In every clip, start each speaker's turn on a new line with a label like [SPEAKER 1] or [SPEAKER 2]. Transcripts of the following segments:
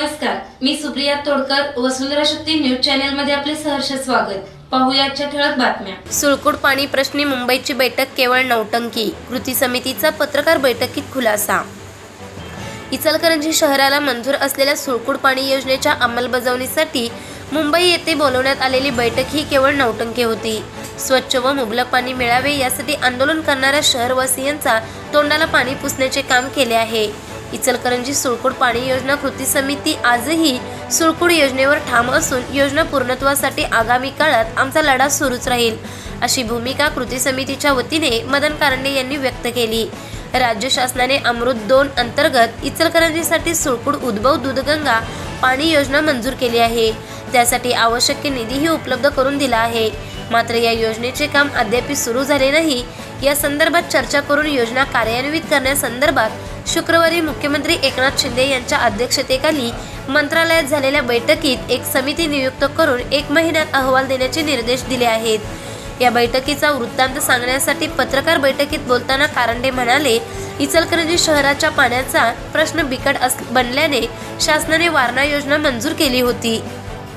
[SPEAKER 1] नमस्कार मी सुप्रिया तोडकर वसुंधरा शक्ती न्यूज चॅनलमध्ये आपले सहर्ष स्वागत. पाहुयाच्या ठळक बातम्या.
[SPEAKER 2] सुळकुड पाणी प्रश्नी मुंबईची बैठक केवळ नौटंकी कृती समितीचा पत्रकार बैठकीत खुलासा. इचलकरंजी शहराला मंजूर असलेल्या सुळकुड पाणी योजनेच्या अंमलबजावणीसाठी मुंबई येथे बोलवण्यात आलेली बैठक ही केवळ नौटंकी होती. स्वच्छ व मुबलक पाणी मिळावे यासाठी आंदोलन करणाऱ्या शहरवासियांचा तोंडाला पाणी पुसण्याचे काम केले आहे. इचलकरंजी सुळकुड पाणी योजना कृती समिती आजही सुळकुड योजनेवर ठाम असून योजना पूर्णत्वासाठी आगामी काळात आमचा लढा सुरूच राहील अशी भूमिका कृती समितीच्या वतीने मदन कारंडे यांनी व्यक्त केली. राज्य शासनाने अमृत दोन अंतर्गत इचलकरंजीसाठी सुळकुड उद्भव दूधगंगा पाणी योजना मंजूर केली आहे. त्यासाठी आवश्यक निधीही उपलब्ध करून दिला आहे. मात्र या योजनेचे काम अद्याप सुरू झाले नाही. या संदर्भात चर्चा करून योजना कार्यान्वित करण्यासंदर्भात शुक्रवारी मुख्यमंत्री एकनाथ शिंदे यांच्या अध्यक्षतेखाली मंत्रालयात झालेल्या बैठकीत एक समिती नियुक्त करून एक महिन्यात अहवाल देण्याचे निर्देश दिले आहेत. या बैठकीचा वृत्तांत सांगण्यासाठी पत्रकार बैठकीत बोलताना कारंडे म्हणाले इचलकरंजी शहराच्या पाण्याचा प्रश्न बिकट अस बनल्याने शासनाने वारणा योजना मंजूर केली होती.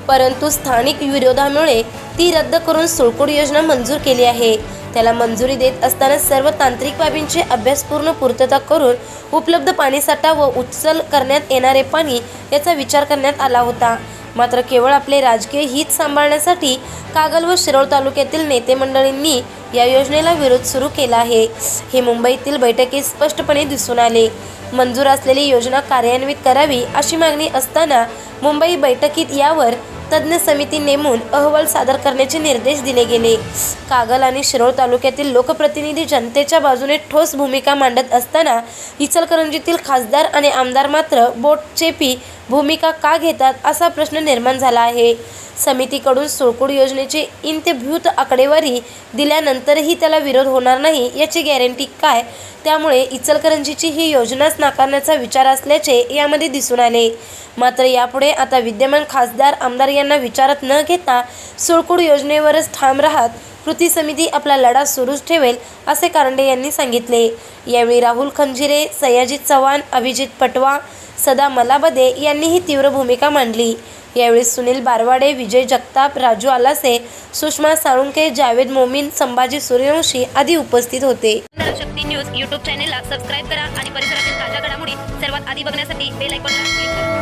[SPEAKER 2] परंतु स्थानिक विरोधामुळे ती रद्द करून सुळकुड योजना मंजूर केली आहे. त्याला मंजुरी देत असताना सर्व तांत्रिक बाबींची अभ्यासपूर्ण पूर्तता करून उपलब्ध पाणीसाठा व उचल करण्यात येणारे पाणी याचा विचार करण्यात आला होता. मात्र केवळ आपले राजकीय हित सांभाळण्यासाठी कागल व शिरोळ तालुक्यातील नेते मंडळींनी या योजनेला विरोध सुरू केला आहे. हे मुंबईतील बैठकीत स्पष्टपणे दिसून आले. मंजूर असलेली योजना कार्यान्वित करावी अशी मागणी असताना मुंबई बैठकीत यावर तज्ज्ञ समिती नेमून अहवाल सादर करण्याचे निर्देश दिले गेले. कागल आणि शिरोळ तालुक्यातील लोकप्रतिनिधी जनतेच्या बाजूने ठोस भूमिका मांडत असताना इचलकरंजीतील खासदार आणि आमदार मात्र बोटचेपी भूमिका का घेतात असा प्रश्न निर्माण झाला आहे. समितीकडून सुळकूड योजनेची इंत्यभूत आकडेवारी दिल्यानंतरही त्याला विरोध होणार नाही याची गॅरंटी काय? त्यामुळे इचलकरंजीची ही योजनाच नाकारण्याचा विचार असल्याचे यामध्ये दिसून आले. मात्र यापुढे आता विद्यमान खासदार आमदार यांना विचारात न घेता सुळकूड योजनेवरच ठाम राहत कृती समिती आपला लढा सुरूच ठेवेल असे कारंडे यांनी सांगितले. यावेळी राहुल खंजिरे सयाजी चव्हाण अभिजित पटवा सदा मलाबदे यांनीही तीव्र भूमिका मांडली. यावेळी सुनील बारवाडे विजय जगताप राजू आलासे सुषमा साळुंके जावेद मोमीन संभाजी सूर्यवंशी आदी उपस्थित होते.
[SPEAKER 3] शक्ती न्यूज यूट्यूब चॅनेलला सबस्क्राईब करा आणि परिसरातील ताज्या घडामोडी सर्वात आधी बघण्यासाठी बेल आयकॉनला क्लिक करा.